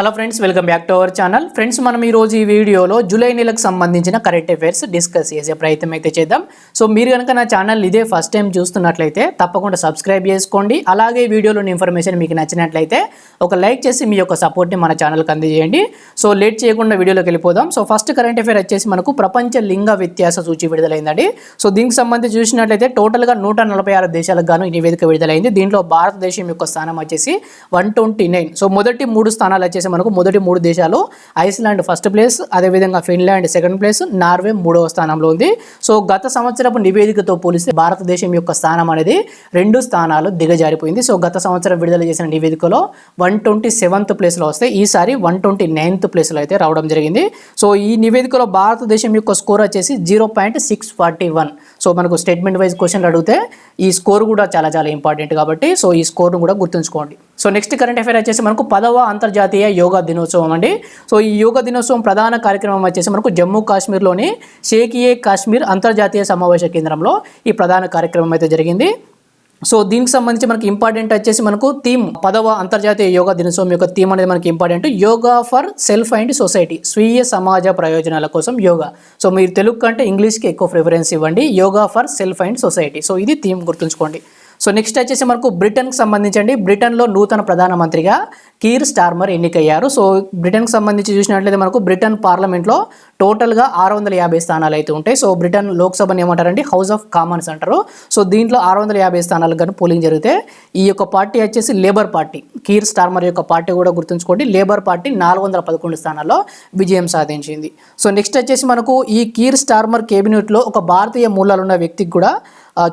Hello friends welcome back to our channel. Friends మనం ఈ రోజు ఈ వీడియోలో జూలై నెలకు సంబంధించిన కరెంట్ అఫైర్స్ డిస్కస్ చేసే ప్రయత్నం అయితే చేద్దాం. సో మీరు కనుక నా ఛానల్ ఇదే ఫస్ట్ టైం చూస్తున్నట్లయితే తప్పకుండా సబ్స్క్రైబ్ చేసుకోండి. అలాగే ఈ వీడియోలోని ఇన్ఫర్మేషన్ మీకు నచ్చినట్లయితే ఒక లైక్ చేసి మీ యొక్క సపోర్ట్ని మన ఛానల్కి అందజేయండి. సో లేట్ చేయకుండా వీడియోలోకి వెళ్ళిపోదాం. సో ఫస్ట్ కరెంట్ అఫైర్ వచ్చేసి మనకు ప్రపంచ లింగ వ్యత్యాస సూచి విడుదలైందండి. సో దీనికి సంబంధించి చూసినట్లయితే టోటల్గా నూట నలభై ఆరు దేశాలకు గాను ఈ నివేదిక విడుదలైంది. దీంట్లో భారతదేశం యొక్క స్థానం వచ్చేసి వన్ ట్వంటీ నైన్. సో మొదటి మూడు స్థానాలు వచ్చేసి మనకు మొదటి మూడు దేశాలు ఐస్లాండ్ ఫస్ట్ ప్లేస్ అదేవిధంగా ఫిన్లాండ్ సెకండ్ ప్లేస్ నార్వే మూడవ స్థానంలో ఉంది. సో గత సంవత్సరపు నివేదికతో పోలిస్తే భారతదేశం యొక్క స్థానం అనేది రెండు స్థానాలు దిగజారిపోయింది. సో గత సంవత్సరం విడుదల చేసిన నివేదికలో వన్ ట్వంటీ సెవెంత్ ప్లేస్లో వస్తే ఈసారి వన్ ట్వంటీ నైన్త్ ప్లేస్లో అయితే రావడం జరిగింది. సో ఈ నివేదికలో భారతదేశం యొక్క స్కోర్ వచ్చేసి zero point six forty one. So మనకు స్టేట్మెంట్ వైజ్ క్వశ్చన్లు అడిగితే ఈ స్కోర్ కూడా చాలా చాలా ఇంపార్టెంట్ కాబట్టి సో ఈ స్కోర్ను కూడా గుర్తుంచుకోండి. సో నెక్స్ట్ కరెంట్ అఫైర్ వచ్చేసి మనకు పదవ అంతర్జాతీయ యోగా దినోత్సవం అండి. సో ఈ యోగా దినోత్సవం ప్రధాన కార్యక్రమం వచ్చేసి మనకు జమ్మూ కాశ్మీర్లోని షేకియే కాశ్మీర్ అంతర్జాతీయ సమావేశ కేంద్రంలో ఈ ప్రధాన కార్యక్రమం అయితే జరిగింది. సో దీనికి సంబంధించి మనకి ఇంపార్టెంట్ వచ్చేసి మనకు థీమ్ పదవ అంతర్జాతీయ యోగా దినోత్సవం యొక్క థీమ్ అనేది మనకి important. Yoga for self and society స్వీయ సమాజ ప్రయోజనాల కోసం యోగా. సో మీరు తెలుగు కంటే ఇంగ్లీష్కి ఎక్కువ ప్రిఫరెన్స్ ఇవ్వండి. Yoga for self and society. So ఇది థీమ్ గుర్తుంచుకోండి. సో నెక్స్ట్ వచ్చేసి మనకు బ్రిటన్కి సంబంధించండి. బ్రిటన్లో నూతన ప్రధానమంత్రిగా కీర్ స్టార్మర్ ఎన్నికయ్యారు. సో బ్రిటన్కి సంబంధించి చూసినట్లయితే మనకు బ్రిటన్ పార్లమెంట్లో టోటల్గా ఆరు వందల యాభై స్థానాలు అయితే ఉంటాయి. సో బ్రిటన్ లోక్సభని ఏమంటారండి హౌస్ ఆఫ్ కామన్స్ అంటారు. సో దీంట్లో ఆరు వందల యాభై స్థానాలకు కానీ పోలింగ్ జరిగితే ఈ యొక్క పార్టీ వచ్చేసి లేబర్ పార్టీ కీర్ స్టార్మర్ యొక్క పార్టీ కూడా గుర్తుంచుకోండి. లేబర్ పార్టీ నాలుగు వందల పదకొండు స్థానాల్లో విజయం సాధించింది. సో నెక్స్ట్ వచ్చేసి మనకు ఈ కీర్ స్టార్మర్ కేబినెట్లో ఒక భారతీయ మూలాలున్న వ్యక్తికి కూడా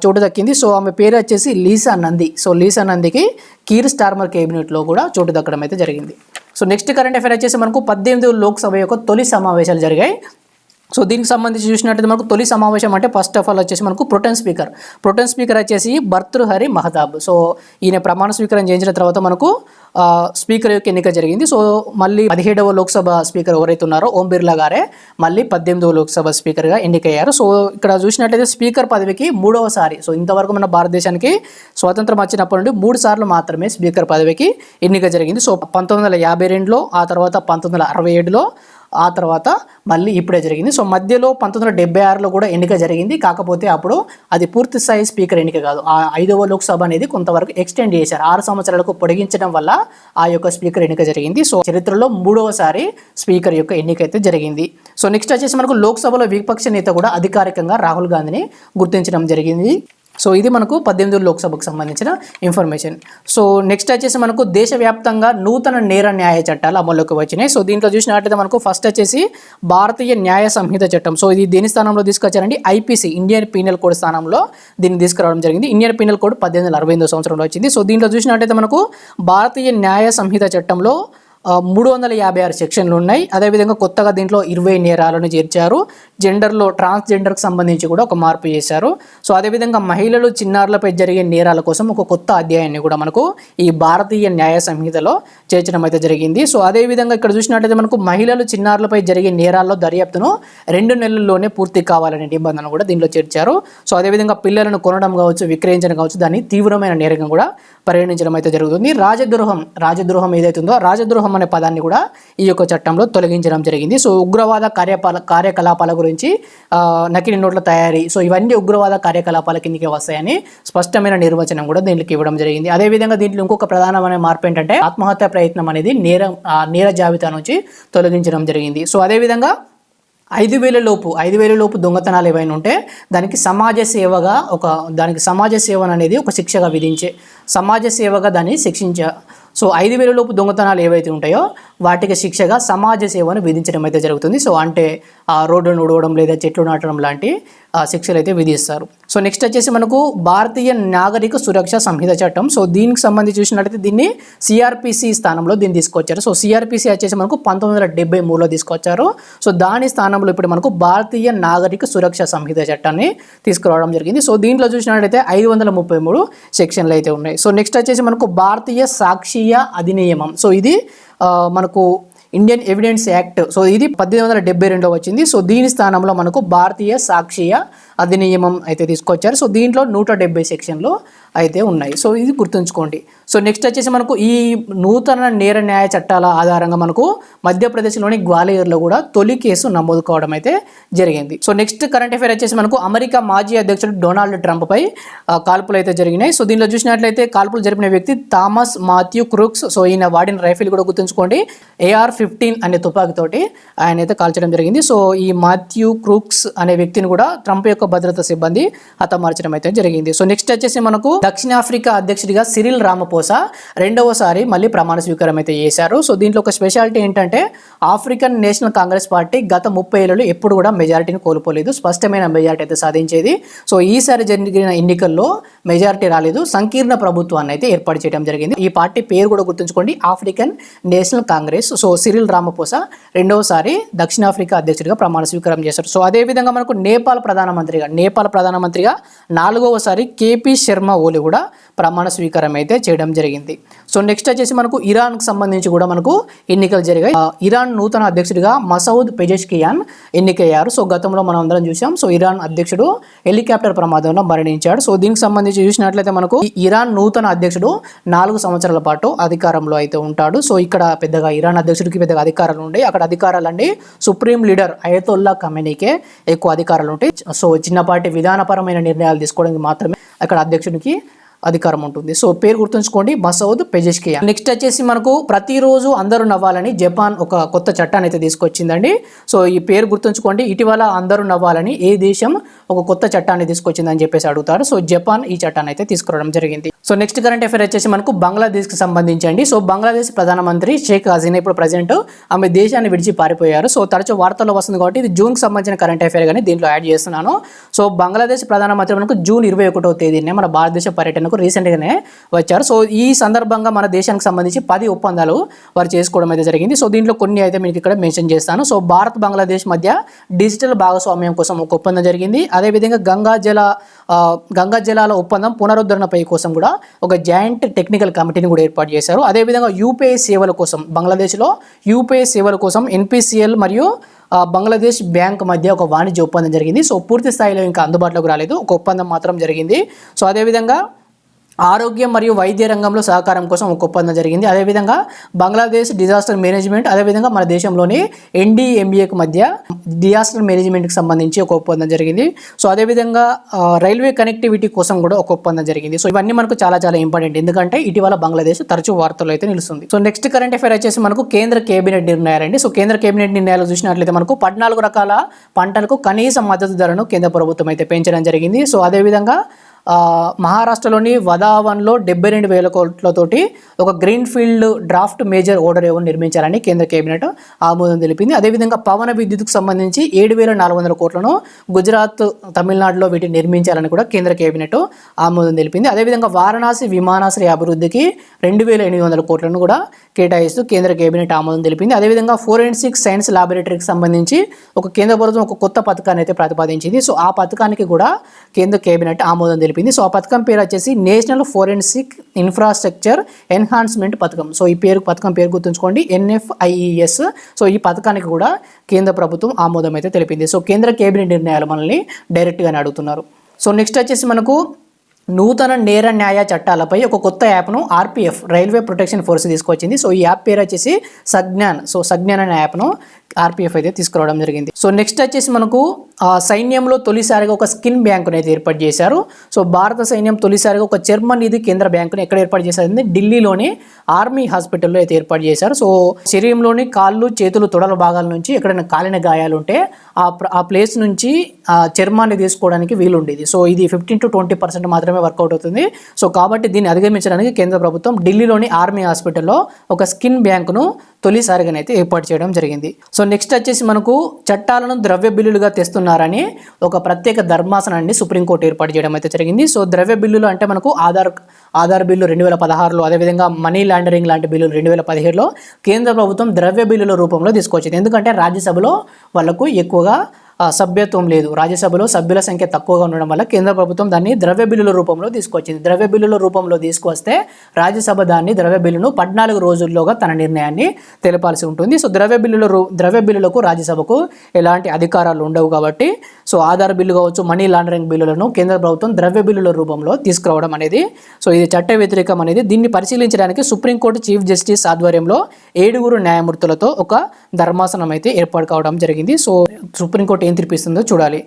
చోటు దక్కింది. సో ఆమె పేరు వచ్చేసి లీసా నంది. సో లీసా నందికి కీర్ స్టార్మర్ కేబినెట్లో కూడా చోటు దక్కడం అయితే జరిగింది. సో నెక్స్ట్ కరెంట్ అఫైర్ వచ్చేసి మనకు పద్దెనిమిది లోక్సభ యొక్క తొలి సమావేశాలు జరిగాయి. సో దీనికి సంబంధించి చూసినట్టయితే మనకు తొలి సమావేశం అంటే ఫస్ట్ ఆఫ్ ఆల్ వచ్చేసి మనకు ప్రొటెన్ స్పీకర్ ప్రొటెన్ స్పీకర్ వచ్చేసి భర్తృహరి మహతాబ్ సో ఈయన ప్రమాణ స్వీకారం చేయించిన తర్వాత మనకు స్పీకర్ యొక్క ఎన్నిక జరిగింది. సో మళ్ళీ పదిహేడవ లోక్సభ స్పీకర్ ఎవరైతే ఉన్నారో ఓం బిర్లా గారే మళ్ళీ పద్దెనిమిదవ లోక్సభ స్పీకర్గా ఎన్నికయ్యారు. సో ఇక్కడ చూసినట్టయితే స్పీకర్ పదవికి మూడవసారి సో ఇంతవరకు మన భారతదేశానికి స్వాతంత్రం వచ్చినప్పటి నుండి మూడు సార్లు మాత్రమే స్పీకర్ పదవికి ఎన్నిక జరిగింది. సో పంతొమ్మిది వందల యాభై రెండులో ఆ తర్వాత పంతొమ్మిది వందల అరవై ఏడులో ఆ తర్వాత మళ్ళీ ఇప్పుడే జరిగింది. సో మధ్యలో పంతొమ్మిది వందల డెబ్బై ఆరులో కూడా ఎన్నిక జరిగింది. కాకపోతే అప్పుడు అది పూర్తి స్థాయి స్పీకర్ ఎన్నిక కాదు. ఆ ఐదవ లోక్సభ అనేది కొంతవరకు ఎక్స్టెండ్ చేశారు. ఆరు సంవత్సరాలకు పొడిగించడం వల్ల ఆ యొక్క స్పీకర్ ఎన్నిక జరిగింది. సో చరిత్రలో మూడవసారి స్పీకర్ యొక్క ఎన్నిక అయితే జరిగింది. సో నెక్స్ట్ వచ్చేసి మనకు లోక్సభలో విపక్ష నేత కూడా అధికారికంగా రాహుల్ గాంధీని గుర్తించడం జరిగింది. సో ఇది మనకు పద్దెనిమిది లోక్సభకు సంబంధించిన ఇన్ఫర్మేషన్ సో నెక్స్ట్ వచ్చేసి మనకు దేశవ్యాప్తంగా నూతన నేర న్యాయ చట్టాలు అమల్లోకి వచ్చినాయి. సో దీంట్లో చూసినట్టయితే మనకు ఫస్ట్ వచ్చేసి భారతీయ న్యాయ సంహిత చట్టం. సో ఇది దేని స్థానంలో తీసుకొచ్చారండి ఐపీసీ ఇండియన్ పీనల్ కోడ్ స్థానంలో దీన్ని తీసుకురావడం జరిగింది. ఇండియన్ పీనల్ కోడ్ పద్దెనిమిది వందల అరవై సంవత్సరంలో వచ్చింది. సో దీంట్లో చూసినట్లయితే మనకు భారతీయ న్యాయ సంహిత చట్టంలో మూడు వందల యాభై ఆరు సెక్షన్లు ఉన్నాయి అదేవిధంగా కొత్తగా దీంట్లో ఇరవై నేరాలను చేర్చారు. జెండర్లో ట్రాన్స్జెండర్కి సంబంధించి కూడా ఒక మార్పు చేశారు. సో అదేవిధంగా మహిళలు చిన్నారులపై జరిగే నేరాల కోసం ఒక కొత్త అధ్యాయాన్ని కూడా మనకు ఈ భారతీయ న్యాయ సంహితలో చేర్చడం అయితే జరిగింది. సో అదేవిధంగా ఇక్కడ చూసినట్లయితే మనకు మహిళలు చిన్నారులపై జరిగే నేరాల్లో దర్యాప్తును రెండు నెలల్లోనే పూర్తి కావాలనే నిబంధన కూడా దీనిలో చేర్చారు. సో అదేవిధంగా పిల్లలను కొనడం కావచ్చు విక్రయించడం కావచ్చు దాన్ని తీవ్రమైన నేరంగా కూడా పరిగణించడం అయితే జరుగుతుంది. రాజద్రోహం రాజద్రోహం ఏదైతే ఉందో రాజద్రోహం అనే పదాన్ని కూడా ఈ యొక్క చట్టంలో తొలగించడం జరిగింది. సో ఉగ్రవాద కార్యపాల కార్యకలాపాల గురించి నకిలీ నోట్ల తయారీ సో ఇవన్నీ ఉగ్రవాద కార్యకలాపాల కిందకి వస్తాయని స్పష్టమైన నిర్వచనం కూడా దీనికి ఇవ్వడం జరిగింది. అదేవిధంగా దీంట్లో ఇంకొక ప్రధానమైన మార్పు ఏంటంటే ఆత్మహత్య ప్రయత్నం అనేది నేరం నేర జాబితా నుంచి తొలగించడం జరిగింది. సో అదేవిధంగా ఐదు వేల లోపు ఐదు వేల లోపు దొంగతనాలు ఏవైనా ఉంటే దానికి సమాజ సేవగా ఒక దానికి సమాజ సేవ అనేది ఒక శిక్షగా విధించే సమాజ సేవగా దాన్ని శిక్షించ సో ఐదు వేల లోపు దొంగతనాలు ఏవైతే ఉంటాయో వాటికి శిక్షగా సమాజ సేవను విధించడం అయితే జరుగుతుంది. సో అంటే ఆ రోడ్డును ఉడవడం లేదా చెట్లు నాటడం లాంటి శిక్షలు అయితే విధిస్తారు. సో నెక్స్ట్ వచ్చేసి మనకు భారతీయ నాగరిక సురక్ష సంహిత చట్టం. సో దీనికి సంబంధించి చూసినట్లయితే దీన్ని సిఆర్పిసి స్థానంలో దీన్ని తీసుకొచ్చారు. సో సిఆర్పిసి వచ్చేసి మనకు పంతొమ్మిది వందల డెబ్బై మూడులో తీసుకొచ్చారు. సో దాని స్థానంలో ఇప్పుడు మనకు భారతీయ నాగరిక సురక్ష సంహిత చట్టాన్ని తీసుకురావడం జరిగింది. సో దీంట్లో చూసినట్లయితే ఐదు వందల ముప్పై మూడు సెక్షన్లు అయితే ఉన్నాయి. సో నెక్స్ట్ వచ్చేసి మనకు భారతీయ సాక్షియ అధినియమం. సో ఇది మనకు ఇండియన్ ఎవిడెన్స్ యాక్ట్ సో ఇది పద్దెనిమిది వందల డెబ్బై రెండులో వచ్చింది. సో దీని స్థానంలో మనకు భారతీయ సాక్షియ అధినియమం అయితే తీసుకొచ్చారు. సో దీంట్లో నూట డెబ్బై సెక్షన్లు అయితే ఉన్నాయి. సో ఇది గుర్తుంచుకోండి. సో నెక్స్ట్ వచ్చేసి మనకు ఈ నూతన నేర న్యాయ చట్టాల ఆధారంగా మనకు మధ్యప్రదేశ్లోని గ్వాలియర్లో కూడా తొలి కేసు నమోదు కావడం అయితే జరిగింది. సో నెక్స్ట్ కరెంట్ అఫేర్ వచ్చేసి మనకు అమెరికా మాజీ అధ్యక్షుడు డొనాల్డ్ ట్రంప్ పై కాల్పులు అయితే జరిగినాయి. సో దీనిలో చూసినట్లయితే కాల్పులు జరిపిన వ్యక్తి థామస్ మాథ్యూ క్రూక్స్. సో ఈయన వాడిన రైఫిల్ కూడా గుర్తుంచుకోండి. ఏఆర్ ఫిఫ్టీన్ అనే తుపాకీతోటి ఆయన అయితే కాల్చడం జరిగింది. సో ఈ మాథ్యూ క్రూక్స్ అనే వ్యక్తిని కూడా ట్రంప్ యొక్క భద్రతా సిబ్బంది హతమార్చడం అయితే జరిగింది. సో నెక్స్ట్ వచ్చేసి మనకు దక్షిణాఫ్రికా అధ్యక్షుడిగా సిరిల్ రామపోసా రెండవసారి మళ్ళీ ప్రమాణ స్వీకారం అయితే చేశారు. సో దీంట్లో ఒక స్పెషాలిటీ ఏంటంటే ఆఫ్రికన్ నేషనల్ కాంగ్రెస్ పార్టీ గత ముప్పై ఏళ్ళలో ఎప్పుడు కూడా మెజారిటీని కోల్పోలేదు. స్పష్టమైన మెజారిటీ అయితే సాధించేది. సో ఈసారి జరిగిన ఎన్నికల్లో మెజారిటీ రాలేదు. సంకీర్ణ ప్రభుత్వాన్ని అయితే ఏర్పాటు చేయడం జరిగింది. ఈ పార్టీ పేరు కూడా గుర్తుంచుకోండి. African National Congress. So Cyril Ramaphosa రెండవసారి దక్షిణాఫ్రికా అధ్యక్షుడిగా ప్రమాణ స్వీకారం చేశారు. సో అదేవిధంగా మనకు నేపాల్ ప్రధానమంత్రిగా నేపాల్ ప్రధానమంత్రిగా నాలుగవసారి కేపీ శర్మ ఓలి కూడా ప్రమాణ స్వీకారం అయితే చేయడం జరిగింది. సో నెక్స్ట్ వచ్చేసి మనకు ఇరాన్కి సంబంధించి కూడా మనకు ఎన్నికలు జరిగాయి. ఇరాన్ నూతన అధ్యక్షుడిగా మసౌద్ పెజెష్కియాన్ ఎన్నికయ్యారు. సో గతంలో మనం అందరం చూసాం. సో ఇరాన్ అధ్యక్షుడు హెలికాప్టర్ ప్రమాదంలో మరణించాడు. సో దీనికి సంబంధించి చూసినట్లయితే మనకు ఇరాన్ నూతన అధ్యక్షుడు నాలుగు సంవత్సరాల పాటు అధికారంలో అయితే ఉంటాడు. సో ఇక్కడ పెద్దగా ఇరాన్ అధ్యక్షుడికి పెద్దగా అధికారాలు ఉండే అక్కడ అధికారాలు అండి సుప్రీం లీడర్ అయతొల్లా కమెనీకే ఎక్కువ అధికారాలు ఉంటాయి. సో చిన్నపాటి విధానపరమైన నిర్ణయాలు తీసుకోవడానికి మాత్రమే అక్కడ అధ్యక్షునికి అధికారం ఉంటుంది. సో పేరు గుర్తుంచుకోండి. మసౌద్ పెజెష్కియా. నెక్స్ట్ వచ్చేసి మనకు ప్రతిరోజు అందరూ నవ్వాలని జపాన్ ఒక కొత్త చట్టాన్ని అయితే తీసుకొచ్చిందండి. సో ఈ పేరు గుర్తుంచుకోండి. ఇటీవల అందరూ నవ్వాలని ఏ దేశం ఒక కొత్త చట్టాన్ని తీసుకొచ్చిందని చెప్పేసి అడుగుతారు. సో జపాన్ ఈ చట్టాన్ని అయితే తీసుకురావడం జరిగింది. సో నెక్స్ట్ కరెంట్ అఫేర్ వచ్చేసి మనకు బంగ్లాదేశ్కి సంబంధించండి. సో బంగ్లాదేశ్ ప్రధానమంత్రి షేక్ హసీనా ఇప్పుడు ప్రజెంట్ ఆమె దేశాన్ని విడిచి పారిపోయారు. సో తరచూ వార్తల్లో వస్తుంది కాబట్టి ఇది జూన్కి సంబంధించిన కరెంట్ అఫేర్ కానీ దీంట్లో యాడ్ చేస్తున్నాను. సో బంగ్లాదేశ్ ప్రధానమంత్రి మనకు జూన్ ఇరవై ఒకటో తేదీనే మన భారతదేశ పర్యటనకు రీసెంట్గానే వచ్చారు. సో ఈ సందర్భంగా మన దేశానికి సంబంధించి పది ఒప్పందాలు వారు చేసుకోవడం అయితే జరిగింది. సో దీంట్లో కొన్ని అయితే మీకు ఇక్కడ మెన్షన్ చేస్తాను. సో భారత్ బంగ్లాదేశ్ మధ్య డిజిటల్ భాగస్వామ్యం కోసం ఒక ఒప్పందం జరిగింది. అదేవిధంగా గంగా జల గంగా జలాల ఒప్పందం పునరుద్ధరణపై కోసం కూడా ఒక జాయింట్ టెక్నికల్ కమిటీని కూడా ఏర్పాటు చేశారు. అదేవిధంగా యూపీఐ సేవల కోసం బంగ్లాదేశ్లో యూపీఐ సేవల కోసం ఎన్పిసిఎల్ మరియు బంగ్లాదేశ్ బ్యాంక్ మధ్య ఒక వాణిజ్య ఒప్పందం జరిగింది. సో పూర్తి స్థాయిలో ఇంకా అందుబాటులోకి రాలేదు. ఒక ఒప్పందం మాత్రం జరిగింది. సో అదేవిధంగా ఆరోగ్యం మరియు వైద్య రంగంలో సహకారం కోసం ఒక ఒప్పందం జరిగింది. అదేవిధంగా బంగ్లాదేశ్ డిజాస్టర్ మేనేజ్మెంట్ అదేవిధంగా మన దేశంలోని ఎన్డీఎంబీఏకి మధ్య డిజాస్టర్ మేనేజ్మెంట్కి సంబంధించి ఒక ఒప్పందం జరిగింది. సో అదేవిధంగా రైల్వే కనెక్టివిటీ కోసం కూడా ఒక ఒప్పందం జరిగింది. సో ఇవన్నీ మనకు చాలా చాలా ఇంపార్టెంట్ ఎందుకంటే ఇటీవల బంగ్లాదేశ్ తరచూ వార్తల్లో అయితే నిలుస్తుంది. సో నెక్స్ట్ కరెంట్ అఫైర్ వచ్చేసి మనకు కేంద్ర కేబినెట్ నిర్ణయాలండి. సో కేంద్ర కేబినెట్ నిర్ణయాలు చూసినట్లయితే మనకు పద్నాలుగు రకాల పంటలకు కనీస మద్దతు ధరను కేంద్ర ప్రభుత్వం అయితే పెంచడం జరిగింది. సో అదేవిధంగా మహారాష్ట్రలోని వదావన్లో డెబ్బై రెండు వేల కోట్లతోటి ఒక green field draft major order ఏవో నిర్మించాలని కేంద్ర కేబినెట్ ఆమోదం తెలిపింది. అదేవిధంగా పవన విద్యుత్కు సంబంధించి ఏడు వేల నాలుగు వందల కోట్లను గుజరాత్ తమిళనాడులో వీటిని నిర్మించాలని కూడా కేంద్ర కేబినెట్ ఆమోదం తెలిపింది. అదేవిధంగా వారణాసి విమానాశ్రయ అభివృద్ధికి రెండు వేల ఎనిమిది వందల కోట్లను కూడా కేటాయిస్తూ కేంద్ర కేబినెట్ ఆమోదం తెలిపింది. అదేవిధంగా ఫోరెన్సిక్ సైన్స్ ల్యాబొరేటరీకి సంబంధించి ఒక కేంద్ర ప్రభుత్వం ఒక కొత్త పథకాన్ని అయితే ప్రతిపాదించింది. సో ఆ పథకానికి కూడా కేంద్ర కేబినెట్ ఆమోదం తెలిపింది. సో ఆ పథకం పేరు వచ్చేసి నేషనల్ ఫోరెన్సిక్ ఇన్ఫ్రాస్ట్రక్చర్ ఎన్హాన్స్మెంట్ పథకం. సో ఈ పేరు పథకం పేరు గుర్తుంచుకోండి. ఎన్ఎఫ్ఐఈఎస్. సో ఈ పథకానికి కూడా కేంద్ర ప్రభుత్వం ఆమోదం అయితే తెలిపింది. సో కేంద్ర కేబినెట్ నిర్ణయాలు మనల్ని డైరెక్ట్గానే అడుగుతున్నారు. సో నెక్స్ట్ వచ్చేసి మనకు నూతన నేర న్యాయ చట్టాలపై ఒక కొత్త యాప్ను ఆర్పిఎఫ్ రైల్వే ప్రొటెక్షన్ ఫోర్స్ తీసుకొచ్చింది. సో ఈ యాప్ పేరు వచ్చేసి సజ్ఞాన్. సో సజ్ఞాన్ అనే యాప్ను ఆర్పిఎఫ్ అయితే తీసుకురావడం జరిగింది. సో నెక్స్ట్ వచ్చేసి మనకు ఆ, సైన్యంలో తొలిసారిగా ఒక స్కిన్ బ్యాంకును అయితే ఏర్పాటు చేశారు. సో భారత సైన్యం తొలిసారిగా ఒక చర్మన్ నిధి కేంద్ర బ్యాంకును ఎక్కడ ఏర్పాటు చేశారంటే ఢిల్లీలోని ఆర్మీ హాస్పిటల్లో అయితే ఏర్పాటు చేశారు. సో శరీరంలోని కాళ్ళు చేతులు తొడల భాగాల నుంచి ఎక్కడైనా కాలిన గాయాలు ఉంటే ఆ ఆ ప్లేస్ నుంచి ఆ చర్మాన్ని తీసుకోవడానికి వీలుండేది. సో ఇది ఫిఫ్టీన్ టు ట్వంటీ పర్సెంట్ మాత్రమే వర్కౌట్ అవుతుంది. సో కాబట్టి దీన్ని అధిగమించడానికి కేంద్ర ప్రభుత్వం ఢిల్లీలోని ఆర్మీ హాస్పిటల్లో ఒక స్కిన్ బ్యాంకును తొలిసారిగానైతే ఏర్పాటు చేయడం జరిగింది. సో నెక్స్ట్ వచ్చేసి మనకు చట్టాలను ద్రవ్య బిల్లులుగా తెస్తున్నారని ఒక ప్రత్యేక ధర్మాసనాన్ని సుప్రీంకోర్టు ఏర్పాటు చేయడం అయితే జరిగింది. సో ద్రవ్య బిల్లులు అంటే మనకు ఆధార్ ఆధార్ బిల్లు రెండు వేల పదహారులో అదేవిధంగా మనీ లాండరింగ్ లాంటి బిల్లులు రెండు వేల పదిహేడులో కేంద్ర ప్రభుత్వం ద్రవ్య బిల్లుల రూపంలో తీసుకొచ్చింది. ఎందుకంటే రాజ్యసభలో వాళ్ళకు ఎక్కువగా సభ్యత్వం లేదు. రాజ్యసభలో సభ్యుల సంఖ్య తక్కువగా ఉండడం వల్ల కేంద్ర ప్రభుత్వం దాన్ని ద్రవ్య బిల్లుల రూపంలో తీసుకొచ్చింది. ద్రవ్య బిల్లుల రూపంలో తీసుకొస్తే రాజ్యసభ దాన్ని ద్రవ్య బిల్లును పద్నాలుగు రోజుల్లోగా తన నిర్ణయాన్ని తెలపాల్సి ఉంటుంది. సో ద్రవ్య బిల్లుల రూ ద్రవ్య బిల్లులకు రాజ్యసభకు ఎలాంటి అధికారాలు ఉండవు కాబట్టి సో ఆధార్ బిల్లు కావచ్చు మనీ లాండరింగ్ బిల్లులను కేంద్ర ప్రభుత్వం ద్రవ్య బిల్లుల రూపంలో తీసుకురావడం అనేది. సో ఇది చట్ట వ్యతిరేకం అనేది. దీన్ని పరిశీలించడానికి సుప్రీంకోర్టు చీఫ్ జస్టిస్ ఆధ్వర్యంలో ఏడుగురు న్యాయమూర్తులతో ఒక ధర్మాసనం అయితే ఏర్పాటు కావడం జరిగింది. సో సుప్రీంకోర్టు ఏం తీర్పిస్తుందో చూడాలి.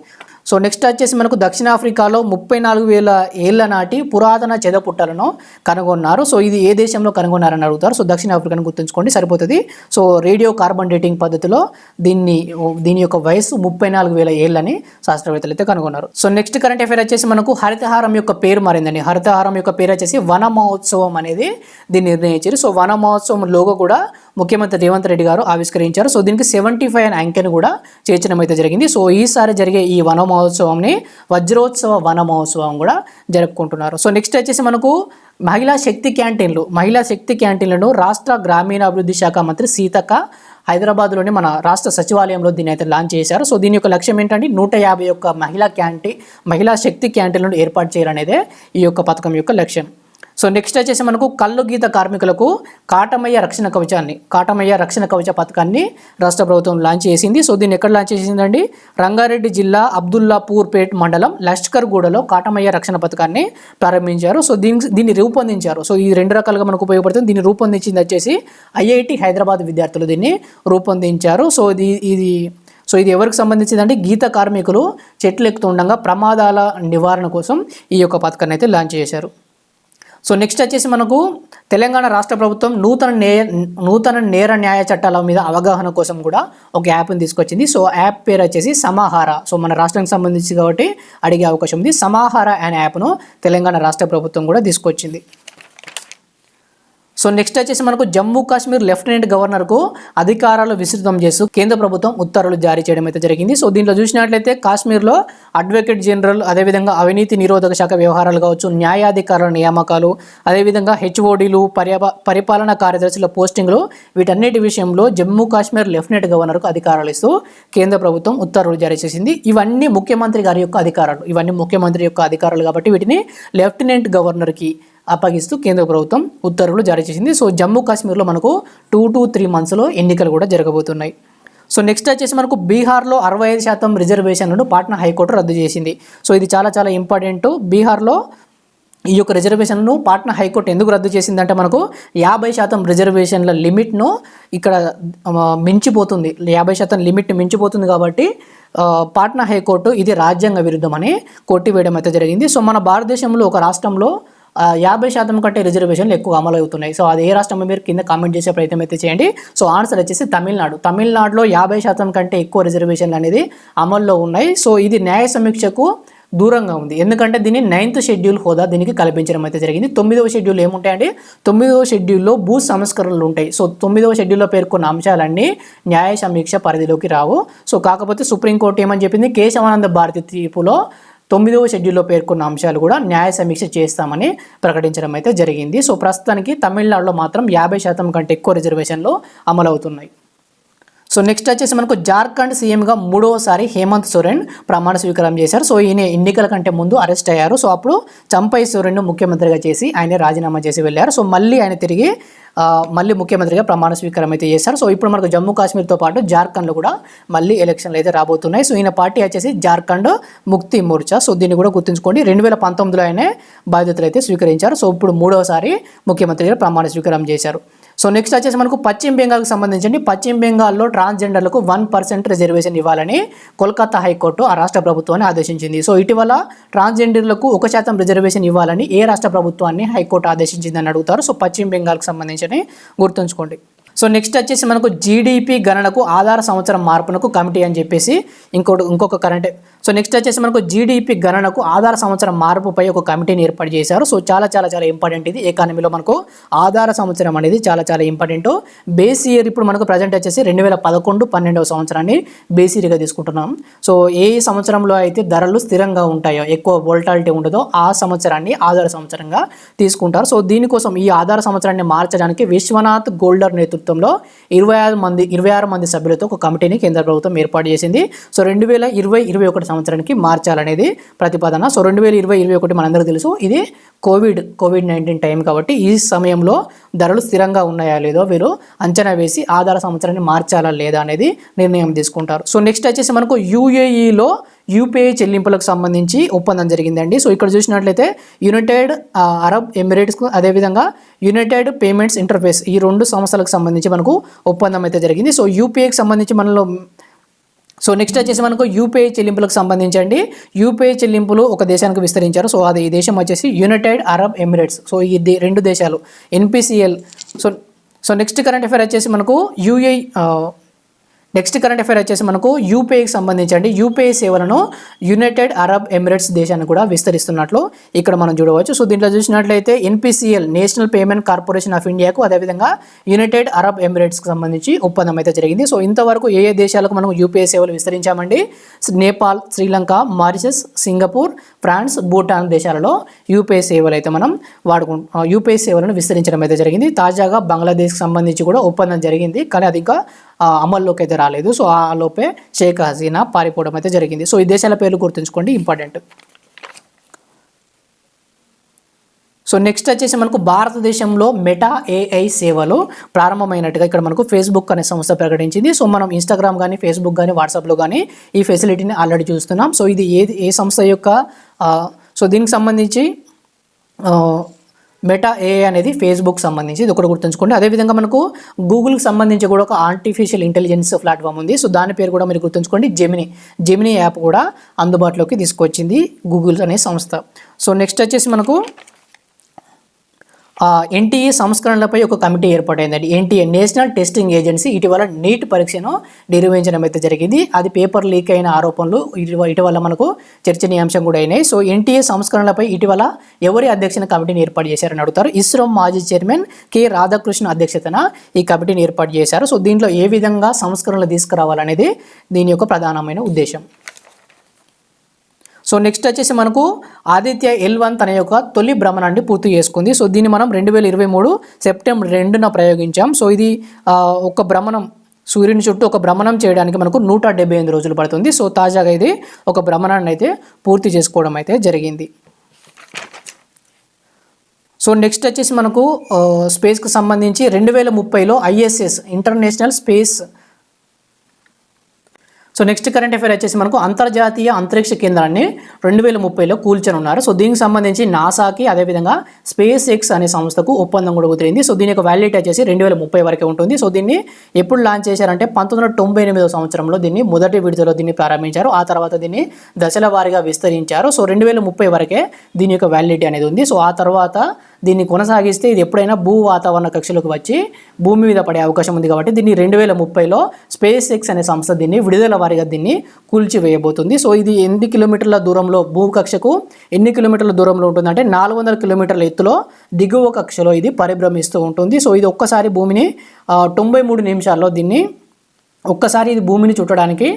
సో నెక్స్ట్ వచ్చేసి మనకు దక్షిణాఫ్రికాలో ముప్పై నాలుగు వేల ఏళ్ళ నాటి పురాతన చెదపుట్టలను కనుగొన్నారు. సో ఇది ఏ దేశంలో కనుగొన్నారని అడుగుతారు. సో దక్షిణాఫ్రికాను గుర్తుంచుకోండి సరిపోతుంది. సో రేడియో కార్బన్ డేటింగ్ పద్ధతిలో దీన్ని దీని యొక్క వయసు ముప్పై నాలుగు వేల ఏళ్ళని శాస్త్రవేత్తలు అయితే కనుగొన్నారు. సో నెక్స్ట్ కరెంట్ అఫైర్ వచ్చేసి మనకు హరితహారం యొక్క పేరు మారిందండి. హరితహారం యొక్క పేరు వచ్చేసి వన మహోత్సవం అనేది దీన్ని నిర్ణయించారు. సో వన మహోత్సవం లోగో కూడా ముఖ్యమంత్రి రేవంత్ రెడ్డి గారు ఆవిష్కరించారు. సో దీనికి సెవెంటీ ఫైవ్ అనే అంకెను కూడా చేర్చడం అయితే జరిగింది. సో ఈసారి జరిగే ఈ వన మహోత్సవంని వజ్రోత్సవ వన మహోత్సవం కూడా జరుపుకుంటున్నారు. సో నెక్స్ట్ వచ్చేసి మనకు మహిళా శక్తి క్యాంటీన్లు. మహిళా శక్తి క్యాంటీన్లను రాష్ట్ర గ్రామీణాభివృద్ధి శాఖ మంత్రి సీతక్క హైదరాబాద్లోని మన రాష్ట్ర సచివాలయంలో దీన్ని అయితే లాంచ్ చేశారు. సో దీని యొక్క లక్ష్యం ఏంటంటే నూట యాభై యొక్క మహిళా క్యాంటీన్ మహిళా శక్తి క్యాంటీన్లను ఏర్పాటు చేయాలనేదే ఈ యొక్క పథకం యొక్క లక్ష్యం. సో నెక్స్ట్ వచ్చేసి మనకు కళ్ళు గీత కార్మికులకు కాటమయ్య రక్షణ కవచాన్ని కాటమయ్య రక్షణ కవచ పథకాన్ని రాష్ట్ర ప్రభుత్వం లాంచ్ చేసింది. సో దీన్ని ఎక్కడ లాంచ్ చేసిందండి? రంగారెడ్డి జిల్లా అబ్దుల్లాపూర్పేట్ మండలం లష్కర్గూడలో కాటమయ్య రక్షణ పథకాన్ని ప్రారంభించారు. సో దీని దీన్ని రూపొందించారు. సో ఈ రెండు రకాలుగా మనకు ఉపయోగపడుతుంది. దీన్ని రూపొందించింది వచ్చేసి ఐఐటి హైదరాబాద్ విద్యార్థులు దీన్ని రూపొందించారు. సో ఇది ఇది సో ఇది ఎవరికి సంబంధించిందంటే గీత కార్మికులు చెట్లు ఎక్కుతుండగా ప్రమాదాల నివారణ కోసం ఈ యొక్క పథకాన్ని అయితే లాంచ్ చేశారు. సో నెక్స్ట్ వచ్చేసి మనకు తెలంగాణ రాష్ట్ర ప్రభుత్వం నూతన నే నూతన నేర న్యాయ చట్టాల మీద అవగాహన కోసం కూడా ఒక యాప్ని తీసుకొచ్చింది. సో యాప్ పేరు వచ్చేసి సమాహార. సో మన రాష్ట్రానికి సంబంధించి కాబట్టి అడిగే అవకాశం ఉంది. సమాహార అనే యాప్ను తెలంగాణ రాష్ట్ర ప్రభుత్వం కూడా తీసుకొచ్చింది. సో నెక్స్ట్ వచ్చేసి మనకు జమ్మూ కాశ్మీర్ లెఫ్టినెంట్ గవర్నర్కు అధికారాలు విస్తృతం చేస్తూ కేంద్ర ప్రభుత్వం ఉత్తర్వులు జారీ చేయడం అయితే జరిగింది. సో దీంట్లో చూసినట్లయితే కాశ్మీర్లో అడ్వకేట్ జనరల్ అదేవిధంగా అవినీతి నిరోధక శాఖ వ్యవహారాలు కావచ్చు న్యాయాధికారుల నియామకాలు అదేవిధంగా హెచ్ఓడీలు పర్యాప పరిపాలనా కార్యదర్శుల పోస్టింగ్లు వీటన్నిటి విషయంలో జమ్మూ కాశ్మీర్ లెఫ్టినెంట్ గవర్నర్కు అధికారాలు ఇస్తూ కేంద్ర ప్రభుత్వం ఉత్తర్వులు జారీ చేసింది. ఇవన్నీ ముఖ్యమంత్రి గారి యొక్క అధికారాలు. ఇవన్నీ ముఖ్యమంత్రి యొక్క అధికారాలు కాబట్టి వీటిని లెఫ్టినెంట్ గవర్నర్కి అప్పగిస్తూ కేంద్ర ప్రభుత్వం ఉత్తర్వులు జారీ చేసింది. సో జమ్మూ కాశ్మీర్లో మనకు టూ టు త్రీ మంత్స్లో ఎన్నికలు కూడా జరగబోతున్నాయి. సో నెక్స్ట్ వచ్చేసి మనకు బీహార్లో అరవై ఐదు శాతం రిజర్వేషన్లను పాట్నా హైకోర్టు రద్దు చేసింది. సో ఇది చాలా చాలా ఇంపార్టెంట్. బీహార్లో ఈ యొక్క రిజర్వేషన్ను పాట్నా హైకోర్టు ఎందుకు రద్దు చేసిందంటే మనకు యాభై శాతం రిజర్వేషన్ల లిమిట్ను ఇక్కడ మించిపోతుంది. యాభై శాతం లిమిట్ మించిపోతుంది కాబట్టి పాట్నా హైకోర్టు ఇది రాజ్యాంగ విరుద్ధమని కొట్టివేయడం అయితే జరిగింది. సో మన భారతదేశంలో ఒక రాష్ట్రంలో యాభై శాతం కంటే రిజర్వేషన్లు ఎక్కువ అమలు అవుతున్నాయి సో అది ఏ రాష్ట్రంలో మీరు కింద కామెంట్ చేసే ప్రయత్నం అయితే చేయండి. సో ఆన్సర్ వచ్చేసి తమిళనాడు. తమిళనాడులో యాభై శాతం కంటే ఎక్కువ రిజర్వేషన్లు అనేది అమల్లో ఉన్నాయి. సో ఇది న్యాయ సమీక్షకు దూరంగా ఉంది. ఎందుకంటే దీన్ని నైన్త్ షెడ్యూల్ హోదా దీనికి కల్పించడం అయితే జరిగింది. తొమ్మిదవ షెడ్యూల్ ఏముంటాయండి? తొమ్మిదవ షెడ్యూల్లో భూ సంస్కరణలు ఉంటాయి. సో తొమ్మిదవ షెడ్యూల్లో పేర్కొన్న అంశాలన్నీ న్యాయ సమీక్ష పరిధిలోకి రావు. సో కాకపోతే సుప్రీంకోర్టు ఏమని చెప్పింది? కేశవానంద భారతి తీర్పులో తొమ్మిదవ షెడ్యూల్లో పేర్కొన్న అంశాలు కూడా న్యాయ సమీక్ష చేస్తామని ప్రకటించడం అయితే జరిగింది. సో ప్రస్తుతానికి తమిళనాడులో మాత్రం యాభై శాతం కంటే ఎక్కువ రిజర్వేషన్లు అమలవుతున్నాయి. సో నెక్స్ట్ వచ్చేసి మనకు జార్ఖండ్ సీఎంగా మూడవసారి హేమంత్ సోరెన్ ప్రమాణ స్వీకారం చేశారు. సో ఈయన ఎన్నికల కంటే ముందు అరెస్ట్ అయ్యారు. సో అప్పుడు చంపై సోరెన్ను ముఖ్యమంత్రిగా చేసి ఆయన రాజీనామా చేసి వెళ్ళారు. సో మళ్ళీ ఆయన తిరిగి మళ్ళీ ముఖ్యమంత్రిగా ప్రమాణ స్వీకారం అయితే చేశారు. సో ఇప్పుడు మనకు జమ్మూ కాశ్మీర్తో పాటు జార్ఖండ్లో కూడా మళ్ళీ ఎలక్షన్లు అయితే రాబోతున్నాయి. సో ఈయన పార్టీ వచ్చేసి జార్ఖండ్ ముక్తి మోర్చా. సో దీన్ని కూడా గుర్తుంచుకోండి. రెండు వేల పంతొమ్మిదిలో ఆయనే బాధ్యతలు అయితే స్వీకరించారు. సో ఇప్పుడు మూడవసారి ముఖ్యమంత్రిగా ప్రమాణ స్వీకారం చేశారు. సో నెక్స్ట్ వచ్చేసి మనకు పశ్చిమ బెంగాల్కి సంబంధించి పశ్చిమ బెంగాల్లో ట్రాన్స్జెండర్లకు వన్ పర్సెంట్ రిజర్వేషన్ ఇవ్వాలని కోల్కతా హైకోర్టు ఆ రాష్ట్ర ప్రభుత్వాన్ని ఆదేశించింది. సో ఇటీవల ట్రాన్స్జెండర్లకు ఒక శాతం రిజర్వేషన్ ఇవ్వాలని ఏ రాష్ట్ర ప్రభుత్వాన్ని హైకోర్టు ఆదేశించిందని అడుగుతారు. సో పశ్చిమ బెంగాల్కి సంబంధించి గుర్తుంచుకోండి. సో నెక్స్ట్ వచ్చేసి మనకు జీడిపి గణనకు ఆధార సంవత్సరం మార్పునకు కమిటీ అని చెప్పేసి ఇంకోటి ఇంకొక కరెంట్ సో నెక్స్ట్ వచ్చేసి మనకు జీడిపి గణనకు ఆధార సంవత్సరం మార్పుపై ఒక కమిటీని ఏర్పాటు చేశారు. సో చాలా చాలా చాలా ఇంపార్టెంట్ ఇది. ఎకానమీలో మనకు ఆధార సంవత్సరం అనేది చాలా చాలా ఇంపార్టెంట్ బేస్ ఇయర్ ఇప్పుడు మనకు ప్రజెంట్ వచ్చేసి రెండు వేల పదకొండు పన్నెండవ సంవత్సరాన్ని బేస్ ఇయర్గా తీసుకుంటున్నాం. సో ఏ సంవత్సరంలో అయితే ధరలు స్థిరంగా ఉంటాయో ఎక్కువ వోల్టాలిటీ ఉండదో ఆ సంవత్సరాన్ని ఆధార సంవత్సరంగా తీసుకుంటారు. సో దీనికోసం ఈ ఆధార సంవత్సరాన్ని మార్చడానికి విశ్వనాథ్ గోల్డర్ నేతృత్వంలో ఇరవై ఆరు మంది ఇరవై ఆరు మంది సభ్యులతో ఒక కమిటీని కేంద్ర ప్రభుత్వం ఏర్పాటు చేసింది. సో రెండు వేల ఇరవై ఇరవై ఒకటి సంవత్సరానికి మార్చాలనేది ప్రతిపాదన. సో రెండు వేల ఇరవై ఇరవై ఒకటి మనందరికీ తెలుసు. ఇది కోవిడ్ కోవిడ్ నైన్టీన్ టైం కాబట్టి ఈ సమయంలో ధరలు స్థిరంగా ఉన్నాయా లేదో వీరు అంచనా వేసి ఆధార సంవత్సరాన్ని మార్చాలా లేదా అనేది నిర్ణయం తీసుకుంటారు. సో నెక్స్ట్ వచ్చేసి మనకు యూఏఈలో యూపీఐ చెల్లింపులకు సంబంధించి ఒప్పందం జరిగిందండి. సో ఇక్కడ చూసినట్లయితే యునైటెడ్ అరబ్ ఎమిరేట్స్కు అదేవిధంగా యునైటెడ్ పేమెంట్స్ ఇంటర్ఫేస్ ఈ రెండు సంస్థలకు సంబంధించి మనకు ఒప్పందం అయితే జరిగింది. సో యూపీఐకి సంబంధించి మనలో సో నెక్స్ట్ వచ్చేసి మనకు యూపీఐ చెల్లింపులకు సంబంధించండి. యూపీఐ చెల్లింపులు ఒక దేశానికి విస్తరించారు. సో అది ఈ దేశం వచ్చేసి యునైటెడ్ అరబ్ ఎమిరేట్స్ సో ఈ దే- రెండు దేశాలు. NPCL so so next current affair వచ్చేసి మనకు యూఏ నెక్స్ట్ కరెంట్ అఫైర్ వచ్చేసి మనకు యూపీఐకి సంబంధించి అండి. యూపీఐ సేవలను యునైటెడ్ అరబ్ ఎమిరేట్స్ దేశాన్ని కూడా విస్తరిస్తున్నట్లు ఇక్కడ మనం చూడవచ్చు. సో దీంట్లో చూసినట్లయితే NPCL national payment corporation of ఇండియాకు అదేవిధంగా యునైటెడ్ అరబ్ ఎమిరేట్స్కి సంబంధించి ఒప్పందం అయితే జరిగింది. సో ఇంతవరకు ఏ ఏ దేశాలకు మనం యూపీఐ సేవలు విస్తరించామండి? Nepal Sri Lanka Mauritius Singapore France Bhutan దేశాలలో యూపీఐ సేవలు అయితే మనం వాడుకు యూపీఐ సేవలను విస్తరించడం అయితే జరిగింది. తాజాగా బంగ్లాదేశ్కి సంబంధించి కూడా ఒప్పందం జరిగింది. కానీ అది ఇంకా అమల్లోకి అయితే రాలేదు. సో ఆ లోపే షేక్ హసీనా పారిపోవడం అయితే జరిగింది. సో ఈ దేశాల పేర్లు గుర్తుంచుకోండి. ఇంపార్టెంట్. సో నెక్స్ట్ వచ్చేసి మనకు భారతదేశంలో మెటా ఏఐ సేవలు ప్రారంభమైనట్టుగా ఇక్కడ మనకు ఫేస్బుక్ అనే సంస్థ ప్రకటించింది. సో మనం ఇన్స్టాగ్రామ్ కానీ ఫేస్బుక్ కానీ వాట్సాప్లో కానీ ఈ ఫెసిలిటీని ఆల్రెడీ చూస్తున్నాం. సో ఇది ఏది ఏ సంస్థ యొక్క సో దీనికి సంబంధించి మెటా ఏఐ అనేది ఫేస్బుక్ సంబంధించి ఇది ఒకటి గుర్తుంచుకోండి. అదేవిధంగా మనకు గూగుల్కి సంబంధించి కూడా ఒక ఆర్టిఫిషియల్ ఇంటెలిజెన్స్ ప్లాట్ఫామ్ ఉంది. సో దాని పేరు కూడా మీరు గుర్తుంచుకోండి. జెమిని జెమిని యాప్ కూడా అందుబాటులోకి తీసుకొచ్చింది గూగుల్ అనే సంస్థ. సో నెక్స్ట్ వచ్చేసి మనకు ఎన్టీఏ సంస్కరణలపై ఒక కమిటీ ఏర్పాటైందండి. ఎన్టీఏ నేషనల్ టెస్టింగ్ ఏజెన్సీ ఇటీవల నీట్ పరీక్షను నిర్వహించడం అయితే జరిగింది. అది పేపర్ లీక్ అయిన ఆరోపణలు ఇటీవల మనకు చర్చనీయాంశం కూడా అయినాయి. సో ఎన్టీఏ సంస్కరణలపై ఇటీవల ఎవరి అధ్యక్షన కమిటీని ఏర్పాటు చేశారని అడుగుతారు. ఇస్రో మాజీ చైర్మన్ కె. రాధాకృష్ణ అధ్యక్షతన ఈ కమిటీని ఏర్పాటు చేశారు. సో దీంట్లో ఏ విధంగా సంస్కరణలు తీసుకురావాలనేది దీని యొక్క ప్రధానమైన ఉద్దేశం. సో నెక్స్ట్ వచ్చేసి మనకు ఆదిత్య ఎల్ వన్ తన యొక్క తొలి భ్రమణాన్ని పూర్తి చేసుకుంది. సో దీన్ని మనం రెండు వేల ఇరవై మూడు సెప్టెంబర్ రెండున ప్రయోగించాం. సో ఇది ఒక భ్రమణం సూర్యుని చుట్టూ ఒక భ్రమణం చేయడానికి మనకు నూట డెబ్బై ఎనిమిది రోజులు పడుతుంది. సో తాజాగా ఇది ఒక భ్రమణాన్ని అయితే పూర్తి చేసుకోవడం అయితే జరిగింది. సో నెక్స్ట్ వచ్చేసి మనకు స్పేస్కి సంబంధించి రెండు వేల ముప్పైలో ISS international space so next current affair వచ్చేసి మనకు అంతర్జాతీయ అంతరిక్ష కేంద్రాన్ని రెండు వేల ముప్పైలో కూల్చనున్నారు. సో దీనికి సంబంధించి నాసాకి అదేవిధంగా స్పేస్ ఎక్స్ అనే సంస్థకు ఒప్పందం కూడా కుదిరింది. సో దీని యొక్క వ్యాలిడిటీ వచ్చేసి రెండు వేల ముప్పై వరకే ఉంటుంది. సో దీన్ని ఎప్పుడు లాంచ్ చేశారంటే పంతొమ్మిది వందల తొంభై ఎనిమిదో సంవత్సరంలో దీన్ని మొదటి విడుదలలో దీన్ని ప్రారంభించారు. ఆ తర్వాత దీన్ని దశల వారీగా విస్తరించారు. సో రెండు వేల ముప్పై వరకే దీని యొక్క వ్యాలిడిటీ అనేది ఉంది. సో ఆ తర్వాత దీన్ని కొనసాగిస్తే ఇది ఎప్పుడైనా భూ వాతావరణ కక్షలకు వచ్చి భూమి మీద పడే అవకాశం ఉంది కాబట్టి దీన్ని రెండు వేల ముప్పైలో స్పేస్ ఎక్స్ అనే సంస్థ దీన్ని విడుదల వారిగా దీన్ని కూల్చివేయబోతుంది. సో ఇది ఎన్ని కిలోమీటర్ల దూరంలో భూ కక్షకు ఎన్ని కిలోమీటర్ల దూరంలో ఉంటుందంటే నాలుగు వందల కిలోమీటర్ల ఎత్తులో దిగువ కక్షలో ఇది పరిభ్రమిస్తూ ఉంటుంది. సో ఇది ఒక్కసారి భూమిని తొంభై మూడు నిమిషాల్లో దీన్ని ఒక్కసారి ఇది భూమిని చుట్టడానికి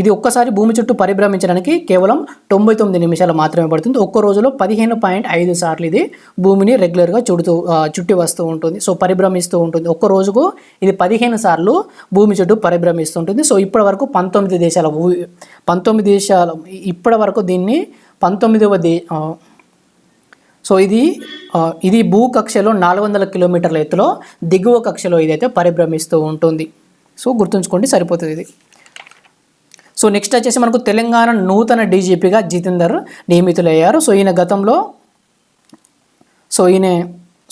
ఇది ఒక్కసారి భూమి చుట్టూ పరిభ్రమించడానికి కేవలం తొంభై తొమ్మిది నిమిషాలు మాత్రమే పడుతుంది. ఒక్క రోజులో పదిహేను పాయింట్ ఐదు సార్లు ఇది భూమిని రెగ్యులర్గా చుడుతూ చుట్టి వస్తూ ఉంటుంది. సో పరిభ్రమిస్తూ ఉంటుంది. ఒక్క రోజుకు ఇది పదిహేను సార్లు భూమి చుట్టూ పరిభ్రమిస్తుంటుంది సో ఇప్పటి వరకు పంతొమ్మిది దేశాల పంతొమ్మిది దేశాల ఇప్పటి వరకు దీన్ని పంతొమ్మిదవ దే సో ఇది ఇది భూ కక్షలో నాలుగు వందల కిలోమీటర్ల ఎత్తులో దిగువ కక్షలో ఇదైతే పరిభ్రమిస్తూ ఉంటుంది. సో గుర్తుంచుకోండి సరిపోతుంది ఇది. సో నెక్స్ట్ వచ్చేసి మనకు తెలంగాణ నూతన డీజీపీగా జితేందర్ నియమితులయ్యారు. సో ఈయన గతంలో సో ఈయన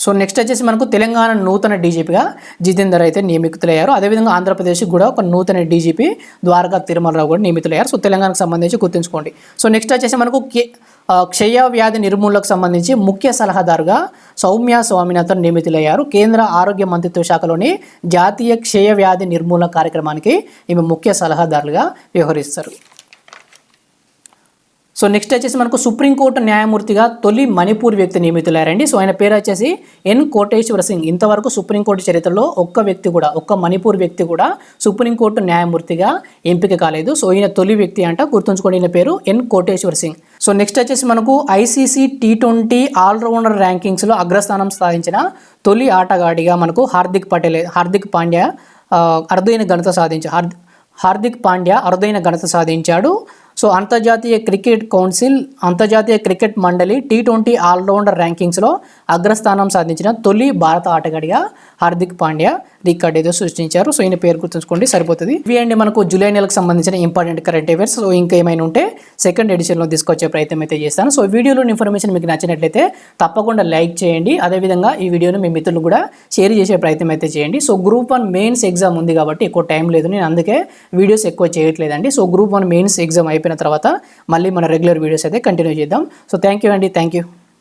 సో నెక్స్ట్ వచ్చేసి మనకు తెలంగాణ నూతన డీజీపీగా జితేందర్ అయితే నియమితులయ్యారు. అదేవిధంగా ఆంధ్రప్రదేశ్కి కూడా ఒక నూతన డీజీపీ ద్వారకా తిరుమలరావు కూడా నియమితులయ్యారు. సో తెలంగాణకు సంబంధించి గుర్తుంచుకోండి. సో నెక్స్ట్ వచ్చేసి మనకు కే క్షయ వ్యాధి నిర్మూలనకు సంబంధించి ముఖ్య సలహాదారుగా సౌమ్య స్వామినాథన్ నియమితులయ్యారు. కేంద్ర ఆరోగ్య మంత్రిత్వ శాఖలోని జాతీయ క్షయ వ్యాధి నిర్మూలన కార్యక్రమానికి ఈమె ముఖ్య సలహాదారులుగా వ్యవహరిస్తారు. సో నెక్స్ట్ వచ్చేసి మనకు సుప్రీంకోర్టు న్యాయమూర్తిగా తొలి మణిపూర్ వ్యక్తి నియమితులారండి సో ఆయన పేరు వచ్చేసి ఎన్ కోటేశ్వర సింగ్. ఇంతవరకు సుప్రీంకోర్టు చరిత్రలో ఒక్క వ్యక్తి కూడా ఒక్క మణిపూర్ వ్యక్తి కూడా సుప్రీంకోర్టు న్యాయమూర్తిగా ఎంపిక కాలేదు. సో ఈయన తొలి వ్యక్తి అంట గుర్తుంచుకోండి ఈయన పేరు N Koteswara Singh. So next వచ్చేసి మనకు ఐసీసీ టీ ట్వంటీ ఆల్రౌండర్ ర్యాంకింగ్స్లో అగ్రస్థానం సాధించిన తొలి ఆటగాడిగా మనకు హార్దిక్ పటేల్ హార్దిక్ పాండ్యా అరుదైన ఘనత సాధించ హార్ద్ హార్దిక్ పాండ్యా అరుదైన ఘనత సాధించాడు. సో అంతర్జాతీయ క్రికెట్ కౌన్సిల్ అంతర్జాతీయ క్రికెట్ మండలి టీ ట్వంటీ ఆల్రౌండర్ ర్యాంకింగ్స్లో అగ్రస్థానం సాధించిన తొలి భారత ఆటగాడిగా హార్దిక్ పాండ్యా రికార్డ్ ఏదో సృష్టించారు. సో ఈయన పేరు గుర్తుంచుకోండి సరిపోతుంది. ఇవి అండి మనకు జూలై నెలకు సంబంధించిన ఇంపార్టెంట్ కరెంట్ అఫైర్స్. సో ఇంకా ఏమైనా ఉంటే సెకండ్ ఎడిషన్లో తీసుకొచ్చే ప్రయత్నం అయితే చేస్తాను. సో వీడియోలో ఇన్ఫర్మేషన్ మీకు నచ్చినట్లయితే తప్పకుండా లైక్ చేయండి. అదేవిధంగా ఈ వీడియోను మీ మిత్రులు కూడా షేర్ చేసే ప్రయత్నం అయితే చేయండి. So group one mains exam ఉంది కాబట్టి ఎక్కువ టైం లేదు. నేను అందుకే వీడియోస్ ఎక్కువ చేయట్లేదండి. So group one mains exam అయిపోయిన తర్వాత మళ్ళీ మన రెగ్యులర్ వీడియోస్ అయితే కంటిన్యూ చేద్దాం. సో థ్యాంక్ యూ అండి. Thank you.